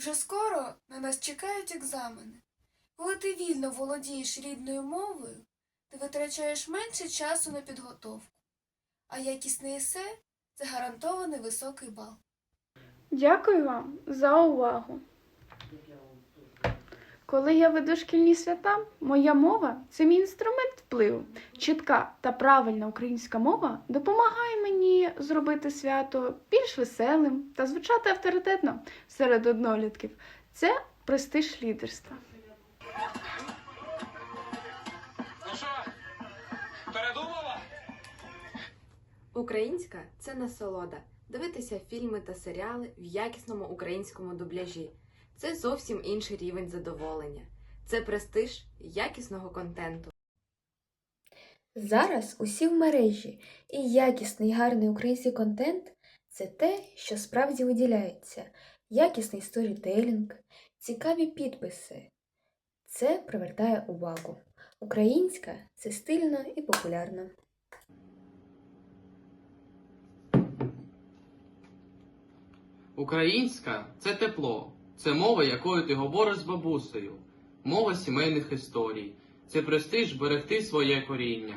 Вже скоро на нас чекають екзамени. Коли ти вільно володієш рідною мовою, ти витрачаєш менше часу на підготовку, а якісне есе це гарантований високий бал. Дякую вам за увагу. Коли я веду шкільні свята, моя мова це мій інструмент впливу. Чітка та правильна українська мова допомагає мені зробити свято більш веселим та звучати авторитетно серед однолітків. Це престиж лідерства. Ну що, передумала? Українська це насолода. Дивитися фільми та серіали в якісному українському дубляжі. Це зовсім інший рівень задоволення. Це престиж якісного контенту. Зараз усі в мережі, і якісний гарний український контент це те, що справді виділяється. Якісний сторітелінг, цікаві підписи. Це привертає увагу. Українська це стильно і популярно. Українська це тепло, це мова, якою ти говориш з бабусею, мова сімейних історій, це престиж берегти своє коріння.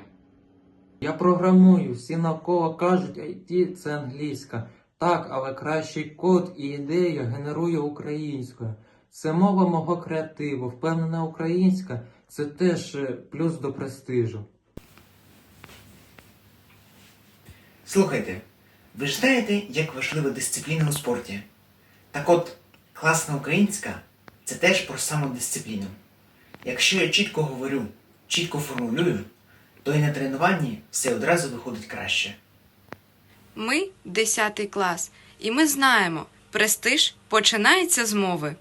Я програмую, всі навколо кажуть, IT – це англійська. Так, але кращий код і ідею генерую українською. Це мова мого креативу, впевнена українська це теж е, плюс до престижу. Слухайте, ви ж знаєте, як важлива дисципліна у спорті? Так от, класна українська це теж про самодисципліну. Якщо я чітко говорю, чітко формулюю, то і на тренуванні все одразу виходить краще. Ми 10 клас, і ми знаємо, престиж починається з мови.